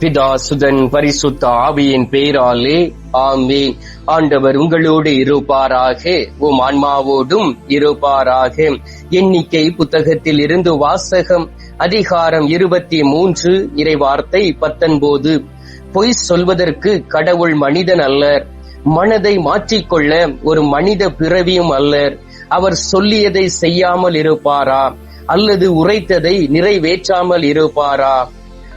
பிதா சுதன் பரிசுத்த ஆவியின் பெயராலே ஆமீன். ஆண்டவர் உங்களோடு இருப்பாராக உம் ஆன்மாவோடும் இருப்பாராக. எண்ணிக்கை புத்தகத்தில் இருந்து வாசகம் அதிகாரம் இருபத்தி மூன்று இறைவார்த்தை பத்தொன்பது. பொய் சொல்வதற்கு கடவுள் மனிதன் அல்லர். மனதை மாற்றிக்கொள்ள ஒரு மனித பிறவியும் அல்லர். அவர் சொல்லியதை செய்யாமல் இருப்பாரா? அல்லது உரைத்ததை நிறைவேற்றாமல் இருப்பாரா?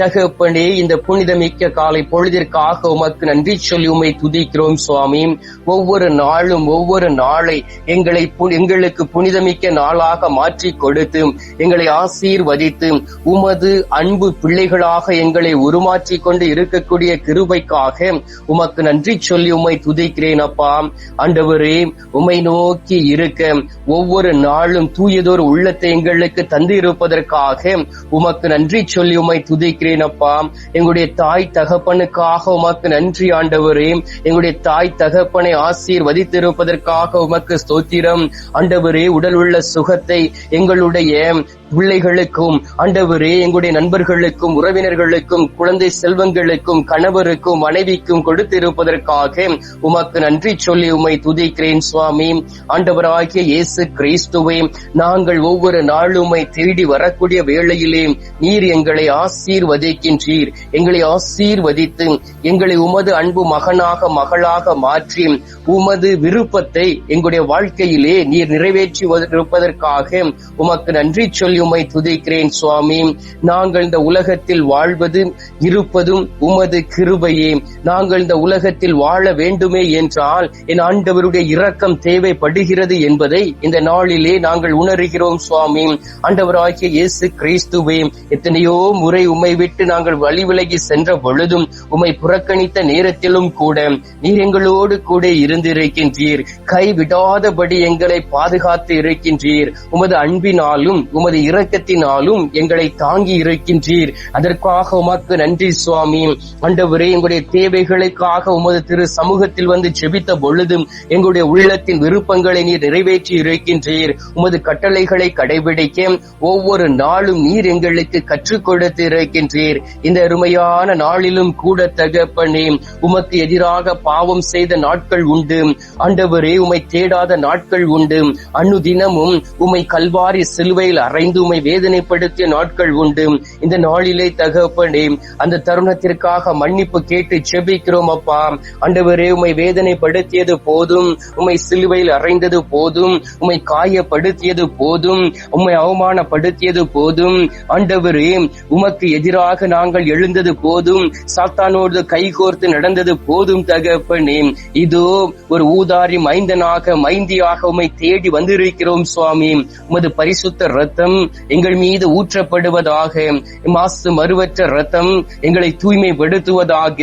தகப்பனே இந்த புனிதமிக்க காலை பொழுதிற்காக உமக்கு நன்றி சொல்லி உமை துதிக்கிறோம் சுவாமி. ஒவ்வொரு நாளும் ஒவ்வொரு நாளை எங்களை எங்களுக்கு புனிதமிக்க நாளாக மாற்றி கொடுத்து எங்களை ஆசீர்வதித்து உமது அன்பு பிள்ளைகளாக எங்களை உருமாற்றி கொண்டு இருக்கக்கூடிய கிருபைக்காக உமக்கு நன்றி சொல்லி உமை துதிக்கிறேன் அப்பா. ஆண்டவரே உம்மை நோக்கி இருக்க ஒவ்வொரு நாளும் தூயதொரு உள்ளத்தை எங்களுக்கு தந்து இருப்பதற்காக உமக்கு நன்றி சொல்லி உமை துதிக்கிறேன். அப்பா எங்களுடைய தாய் தகப்பனுக்காக உமக்கு நன்றி ஆண்டவரே. எங்களுடைய தாய் தகப்பனை ஆசீர்வதித்திருப்பதற்காக உமக்கு ஸ்தோத்திரம். ஆண்டவரே உடல் உள்ள சுகத்தை எங்களுடைய பிள்ளைகளுக்கும் ஆண்டவரே எங்களுடைய நண்பர்களுக்கும் உறவினர்களுக்கும் குழந்தை செல்வங்களுக்கும் கணவருக்கும் மனைவிக்கும் கொடுத்திருப்பதற்காக உமக்கு நன்றி சொல்லி உம்மை துதிக்கிறேன் சுவாமி. ஆண்டவராகிய இயேசு கிறிஸ்துவே நாங்கள் ஒவ்வொரு நாளும் தேடி வரக்கூடிய வேளையிலே நீர் எங்களை ஆசீர்வதிக்கின்றீர். எங்களை ஆசீர்வதித்து எங்களை உமது அன்பு மகனாக மகளாக மாற்றி உமது விருப்பத்தை எங்களுடைய வாழ்க்கையிலே நீர் நிறைவேற்றி இருப்பதற்காக உமக்கு நன்றி சொல்லி உமை துதிக்கிறேன் சுவாமி. நாங்கள் இந்த உலகத்தில் வாழ்வது இருப்பதும் உமது கிருபையே. நாங்கள் இந்த உலகத்தில் வாழ வேண்டுமே என்றால் என் ஆண்டவருடைய இரக்கம் தேவைப்படுகிறது என்பதை இந்த நாளிலே நாங்கள் உணர்கிறோம் சுவாமி. ஆண்டவராகிய இயேசு கிறிஸ்துவே எத்தனையோ முறை உம்மை விட்டு நாங்கள் வழி விலகி சென்ற பொழுதும் உம்மை புறக்கணித்த நேரத்திலும் கூட நீர் எங்களோடு கூட இருந்திருக்கின்றீர். கைவிடாதபடி எங்களை பாதுகாத்து இருக்கின்றீர். உமது அன்பினாலும் உமது இரக்கத்தினாலும் எங்களை தாங்கி இருக்கின்றீர். அதற்காக உமக்கு நன்றி சுவாமி. அண்டவரே எங்களுடைய தேவைகளுக்காக உமது திரு சமூகத்தில் வந்து ஜெபித்த பொழுதும் எங்களுடைய உள்ளத்தின் விருப்பங்களை நீர் நிறைவேற்றி இருக்கின்றீர். உமது கட்டளைகளை கடைபிடிக்க ஒவ்வொரு நாளும் நீர் எங்களுக்கு கற்றுக் கொடுத்து இருக்கின்ற இருக்கின்றீர் இந்த அருமையான நாளிலும் கூட தகப்பனே உமக்கு எதிராக பாவம் செய்த நாட்கள் உண்டு. ஆண்டவரே உமை தேடாத நாட்கள் உண்டு. அனுதினமும் உமை கல்வாரி சிலுவையில் அறைந்து உமை வேதனைப்படுத்திய நாட்கள் உண்டு. இந்த நாளிலே தகப்பனே அந்த தருணத்திற்காக மன்னிப்பு கேட்டு செபிக்கிறோம் அப்பா. ஆண்டவரே உமை வேதனைப்படுத்தியது போதும் உமை சிலுவையில் அறைந்தது போதும் உமை காயப்படுத்தியது போதும் உம்மை அவமானப்படுத்தியது போதும். ஆண்டவரே உமக்கு எதிராக எதிராக நாங்கள் எழுந்தது போதும். சாத்தானோடு கைகோர்த்து நடந்தது போதும் தகப்பனே. இதோ ஒரு ஊதாரி மைந்தனாக மைந்தியாக உமை தேடி வந்திருக்கிறோம் சுவாமி. உமது பரிசுத்த ரத்தம் எங்கள் மீது ஊற்றப்படுவதாக மாசு மறுவற்ற ரத்தம் எங்களை தூய்மைப்படுத்துவதாக.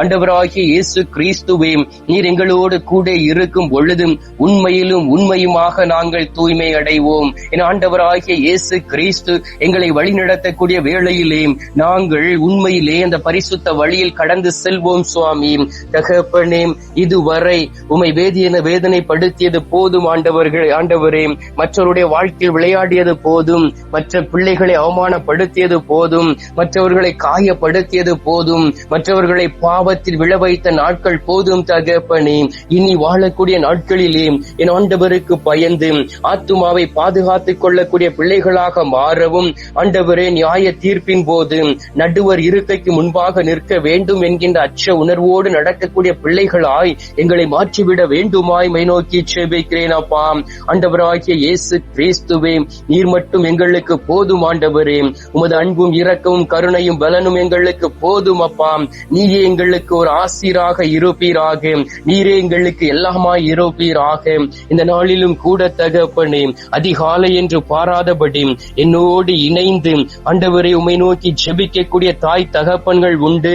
அண்டவராகிய இயேசு கிறிஸ்துவே நீர் எங்களோடு கூட இருக்கும் பொழுதும் உண்மையிலும் உண்மையுமாக நாங்கள் தூய்மை அடைவோம். என் ஆண்டவராகிய இயேசு கிறிஸ்து எங்களை வழிநடத்தக்கூடிய வேளையிலே நாங்கள் உண்மையிலே அந்த பரிசுத்த வழியில் கடந்து செல்வோம் சுவாமி. தகப்பனே இதுவரை உமை வேதியன வேதனைப்படுத்தியது போதும் ஆண்டவர்கள் ஆண்டவரே. மற்றவருடைய வாழ்க்கையில் விளையாடியது போதும் மற்ற பிள்ளைகளை அவமானப்படுத்தியது போதும் மற்றவர்களை காயப்படுத்தியது போதும் மற்றவர்களை பாவத்தில் விழ வைத்த நாட்கள் போதும் தகப்பனே. இனி வாழக்கூடிய நாட்களிலே என் ஆண்டவருக்கு பயந்து ஆத்துமாவை பாதுகாத்துக் கொள்ளக்கூடிய பிள்ளைகளாக மாறவும் ஆண்டவரே நியாய தீர்ப்பின் போது நடுவர் இருக்கைக்கு முன்பாக நிற்க வேண்டும் என்கின்ற அச்ச உணர்வோடு நடக்கக்கூடிய பிள்ளைகளாய் எங்களை மாற்றிவிட வேண்டுமாய் மை நோக்கி செபிக்கிறேன் அப்பா. ஆண்டவராகிய இயேசு கிறிஸ்துவே நீர் மட்டும் எங்களுக்கு போதும் ஆண்டவரே. உமது அன்பும் இரக்கமும் கருணையும் பலனும் எங்களுக்கு போதும் அப்பா. நீயே எங்களுக்கு ஒரு ஆசிராக இருப்பீராக. நீரே எங்களுக்கு எல்லாமாய் இருப்பீராக. இந்த நாளிலும் கூட தகப்பனே அதிகாலை என்று பாராதபடி என்னோடு இணைந்து ஆண்டவரை உமை நோக்கி நம்பிக்கைக்குரிய தாய் தகப்பன்கள் உண்டு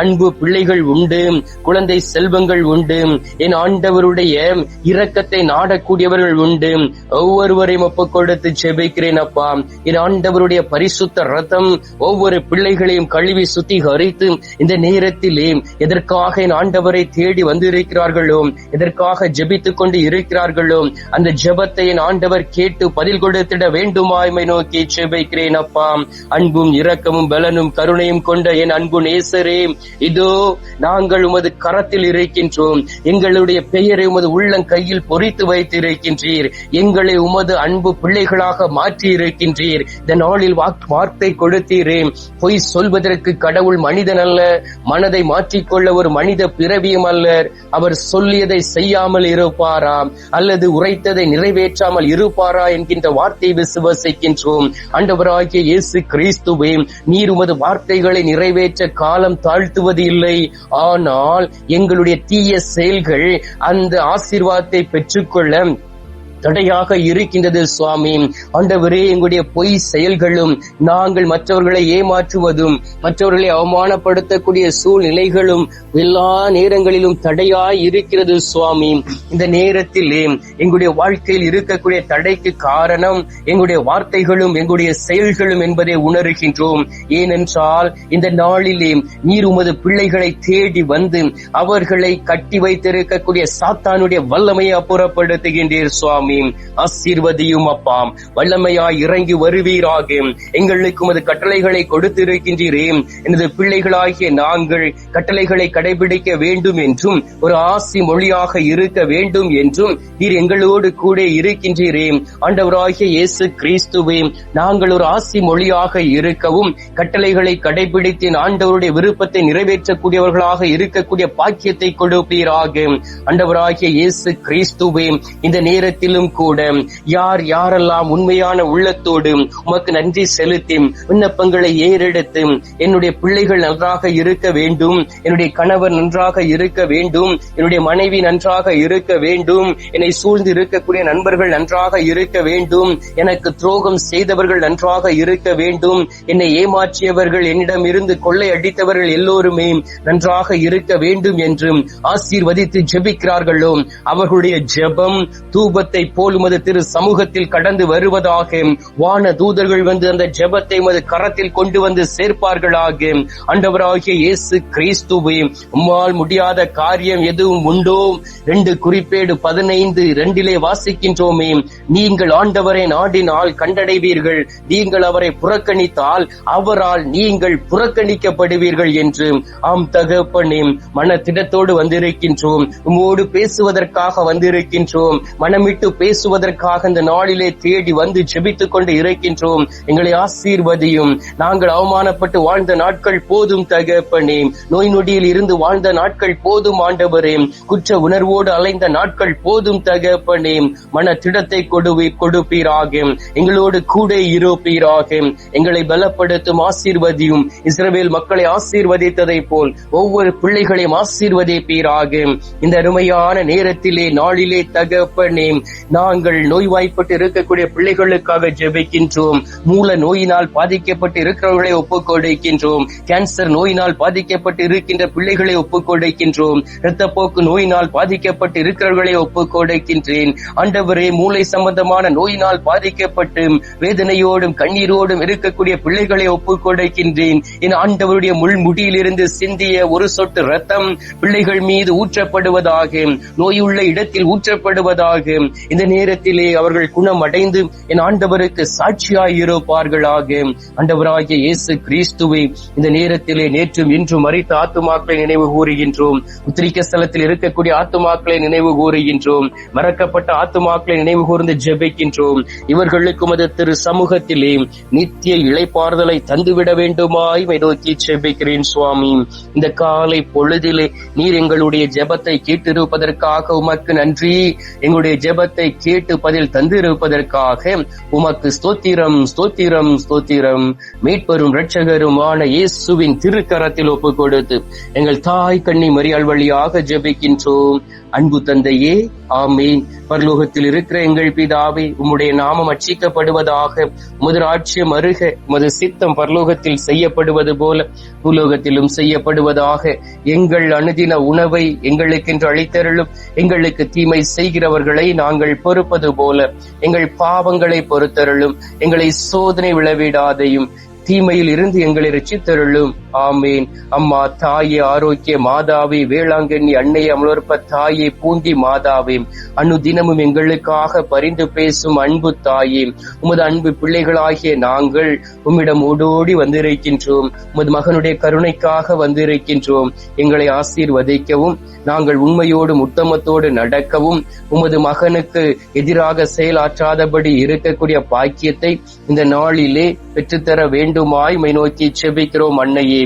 அன்பு பிள்ளைகள் உண்டு குழந்தை செல்வங்கள் உண்டு. என் ஆண்டவருடைய இரக்கத்தை நாடக்கூடியவர்கள் உண்டு. ஒவ்வொருவரையும் ஒப்பு கொடுத்து ஜெபிக்கிறேன் அப்பா. என் ஆண்டவருடைய பரிசுத்த ரத்தம் ஒவ்வொரு பிள்ளைகளையும் கழுவி சுத்திகரித்து இந்த நேரத்திலே எதற்காக என் ஆண்டவரை தேடி வந்திருக்கிறார்களோ எதற்காக ஜெபித்துக் கொண்டு இருக்கிறார்களோ அந்த ஜெபத்தை என் ஆண்டவர் கேட்டு பதில் கொடுத்திட வேண்டுமாய்மை நோக்கி ஜெபிக்கிறேன் அப்பா. அன்பும் இரக்கமும் பல பலனும் கருணையும் கொண்ட என் அன்பு நேசரே இதோ நாங்கள் உமது கரத்தில் இருக்கின்றோம். எங்களுடைய பெயரை உமது உள்ளம் கையில் பொறித்து வைத்து இருக்கின்றீர் எங்களை உமது அன்பு பிள்ளைகளாக மாற்றி இருக்கின்றீர் இந்த நாளில் வார்த்தை கொடுத்தீரே. பொய் சொல்வதற்கு கடவுள் மனிதன் அல்ல மனதை மாற்றிக்கொள்ள ஒரு மனித பிறவியும் அல்ல. அவர் சொல்லியதை செய்யாமல் இருப்பாரா? அல்லது உரைத்ததை நிறைவேற்றாமல் இருப்பாரா? என்கின்ற வார்த்தை விசுவசிக்கின்றோம். அண்டவராகிய இயேசு கிறிஸ்துவே நீர் உமது வார்த்தைகளை நிறைவேற்ற காலம் தாழ்த்துவது இல்லை ஆனால் எங்களுடைய தீய செயல்கள் அந்த ஆசீர்வாதத்தை பெற்றுக்கொள்ள தடையாக இருக்கின்றது சுவாமி. ஆண்டவரே எங்களுடைய பொய் செயல்களும் நாங்கள் மற்றவர்களை ஏமாற்றுவதும் மற்றவர்களை அவமானப்படுத்தக்கூடிய சூழ்நிலைகளும் எல்லா நேரங்களிலும் தடையாய் இருக்கிறது சுவாமி. இந்த நேரத்திலே எங்களுடைய வாழ்க்கையில் இருக்கக்கூடிய தடைக்கு காரணம் எங்களுடைய வார்த்தைகளும் எங்களுடைய செயல்களும் என்பதை உணர்கின்றோம். ஏனென்றால் இந்த நாளிலே நீர் உமது பிள்ளைகளை தேடி வந்து அவர்களை கட்டி வைத்திருக்கக்கூடிய சாத்தானுடைய வல்லமையை அப்புறப்படுத்துகின்றீர் சுவாமி. ஆசீர்வதியும் அப்பாம். வல்லமையாய் இறங்கி வருவீராக. எங்களுக்கு உமது கட்டளைகளை கொடுத்திருக்கின்றீரே. எனது பிள்ளைகளாகிய நாங்கள் கட்டளைகளை கடைபிடிக்க வேண்டும் என்றும் ஒரு ஆசி மொழியாக இருக்க வேண்டும் என்றும் நீர் எங்களோடு கூட இருக்கின்றீரே. ஆண்டவராகிய இயேசு கிறிஸ்துவே நாங்கள் ஒரு ஆசி மொழியாக இருக்கவும் கட்டளைகளை கடைபிடித்து ஆண்டவருடைய விருப்பத்தை நிறைவேற்றக்கூடியவர்களாக இருக்கக்கூடிய பாக்கியத்தை கொடுப்பீராக. ஆண்டவராகிய இயேசு கிறிஸ்துவே இந்த நேரத்தில் நேரத்திலும் கூட யார் யாரெல்லாம் உண்மையான உள்ளத்தோடு உமக்கு நன்றி செலுத்தி விண்ணப்பங்களை ஏறெடுத்து என்னுடைய பிள்ளைகள் நன்றாக இருக்க வேண்டும் என்னுடைய கணவர் நன்றாக இருக்க வேண்டும் என்னுடைய மனைவி நன்றாக இருக்க வேண்டும் என்னை சூழ்ந்து இருக்கக்கூடிய நண்பர்கள் நன்றாக இருக்க வேண்டும் எனக்கு துரோகம் செய்தவர்கள் நன்றாக இருக்க வேண்டும் என்னை ஏமாற்றியவர்கள் என்னிடம் இருந்து கொள்ளை அடித்தவர்கள் எல்லோருமே நன்றாக இருக்க வேண்டும் என்று ஆசீர்வதித்து ஜெபிக்கிறார்களோ அவர்களுடைய ஜெபம் தூபத்தை போல் உமது திரு சமூகத்தில் கடந்து வருவதாக வான தூதர்கள் வந்து அந்த ஜெபத்தை உமது கரத்தில் கொண்டு வந்து சேர்ப்பார்களாக. ஆண்டவராகிய இயேசு கிறிஸ்துவை உம்மால் முடியாத காரியம் எதுவும் உண்டோ? ரெண்டு குறிப்பேடு பதினைந்து ரெண்டிலே வாசிக்கின்றோமே. நீங்கள் ஆண்டவரை நாடினால் கண்டடைவீர்கள். நீங்கள் அவரை புறக்கணித்தால் அவரால் நீங்கள் புறக்கணிக்கப்படுவீர்கள் என்று ஆம் தகப்பனே மன திடத்தோடு வந்திருக்கின்றோம். உம்மோடு பேசுவதற்காக வந்திருக்கின்றோம். மனமிட்டு பேசுவதற்காக இந்த நாளிலே தேடி வந்து ஜெபித்துக் கொண்டு இருக்கின்றோம் எங்களை ஆசீர்வதியும். நாங்கள் அவமானப்பட்டு வாழ்ந்த நாட்கள் போதும் தகப்பனே. நோய் நொடியில் இருந்து வாழ்ந்த நாட்கள் போதும் ஆண்டவரே. குற்ற உணர்வோடு அலைந்த நாட்கள் போதும் தகப்பனே. மன திடத்தை கொடுவி கொடுப்பீராக. எங்களோடு கூட இருப்பீராக. எங்களை பலப்படுத்தும் ஆசீர்வதியும். இஸ்ரேல் மக்களை ஆசீர்வதித்ததை போல் ஒவ்வொரு பிள்ளைகளையும் ஆசீர்வதிப்பீராக. இந்த அருமையான நேரத்திலே நாளிலே தகப்பனே. நாங்கள் நோய்வாய்ப்பட்டு இருக்கக்கூடிய பிள்ளைகளுக்காக ஜெபிக்கின்றோம். மூல நோயினால் பாதிக்கப்பட்டு இருக்கிறவர்களை ஒப்புக்கொடுக்கின்றோம். கேன்சர் நோயினால் பாதிக்கப்பட்டு இருக்கின்ற பிள்ளைகளை ஒப்புக்கொடுக்கின்றோம். இரத்தப்போக்கு நோயினால் பாதிக்கப்பட்டு இருக்கிறவர்களை ஒப்புக்கொடுக்கின்றேன். ஆண்டவரே மூளை சம்பந்தமான நோயினால் பாதிக்கப்பட்டு வேதனையோடும் கண்ணீரோடும் இருக்கக்கூடிய பிள்ளைகளை ஒப்புக்கொடுக்கின்றேன். என் ஆண்டவருடைய முள்முடியிலிருந்து சிந்திய ஒரு சொட்டு ரத்தம் பிள்ளைகள் மீது ஊற்றப்படுவதாக நோயுள்ள இடத்தில் ஊற்றப்படுவதாக இந்த நேரத்திலே அவர்கள் குணம் அடைந்து என் ஆண்டவருக்கு சாட்சியாயிருப்பார்களாக. ஆண்டவராகிய இயேசு கிறிஸ்துவை இந்த நேரத்திலே நேற்றும் இன்றும் மறித்த ஆத்துமாக்களை நினைவு கூறுகின்றோம். உத்திரிக்க ஸ்தலத்தில் இருக்கக்கூடிய ஆத்துமாக்களை நினைவு கூறுகின்றோம். மறக்கப்பட்ட ஆத்துமாக்களை நினைவு கூர்ந்து ஜெபிக்கின்றோம். இவர்களுக்கும் அது திரு சமூகத்திலே நித்திய இழைப்பாறுதலை தந்துவிட வேண்டுமாய் நோக்கி ஜெபிக்கிறேன் சுவாமி. இந்த காலை பொழுதிலே நீர் எங்களுடைய ஜெபத்தை கேட்டிருப்பதற்காக உமக்கு நன்றி. எங்களுடைய ஜெபத்தை கேட்டு பதில் தந்திருப்பதற்காக உமக்கு ஸ்தோத்திரம் ஸ்தோத்திரம் ஸ்தோத்திரம். மீட்பெரும் இரட்சகருமான இயேசுவின் திருக்கரத்தில் ஒப்பு கொடுத்து எங்கள் தாய் கண்ணி மரியாள் வழியாக ஜெபிக்கின்றோம். அன்பு தந்தையே ஆமீன். பரலோகத்தில் இருக்கிற எங்கள் பிதாவே உம்முடைய நாமம் அச்சிக்கப்படுவதாக உமது அருக மது சித்தம் பரலோகத்தில் செய்யப்படுவது போல பூலோகத்திலும் செய்யப்படுவதாக எங்கள் அனுதின உணவை எங்களுக்கென்று அளித்தருளும் எங்களுக்கு தீமை செய்கிறவர்களை நாங்கள் பொறுப்பது போல எங்கள் பாவங்களை பொறுத்தருளும். எங்களை சோதனை விளவிடாதையும் தீமையில் இருந்து எங்களை ரசித்தருளும் ஆமீன். அம்மா தாயே ஆரோக்கிய மாதாவி வேளாங்கண்ணி அன்னை அமலோற்ப தாயே பூண்டி மாதாவே. அனுதினமும் எங்களுக்காக பரிந்து பேசும் அன்பு தாயே. உமது அன்பு பிள்ளைகளாகிய நாங்கள் உம்மிடம் ஓடோடி வந்திருக்கின்றோம். உமது மகனுடைய கருணைக்காக வந்திருக்கின்றோம். எங்களை ஆசீர்வதிக்கவும் நாங்கள் உண்மையோடும் உத்தமத்தோடு நடக்கவும் உமது மகனுக்கு எதிராக செயலாற்றாதபடி இருக்கக்கூடிய பாக்கியத்தை இந்த நாளிலே பெற்றுத்தர வேண்டுமாய் மை நோக்கி செபிக்கிறோம் அன்னையே.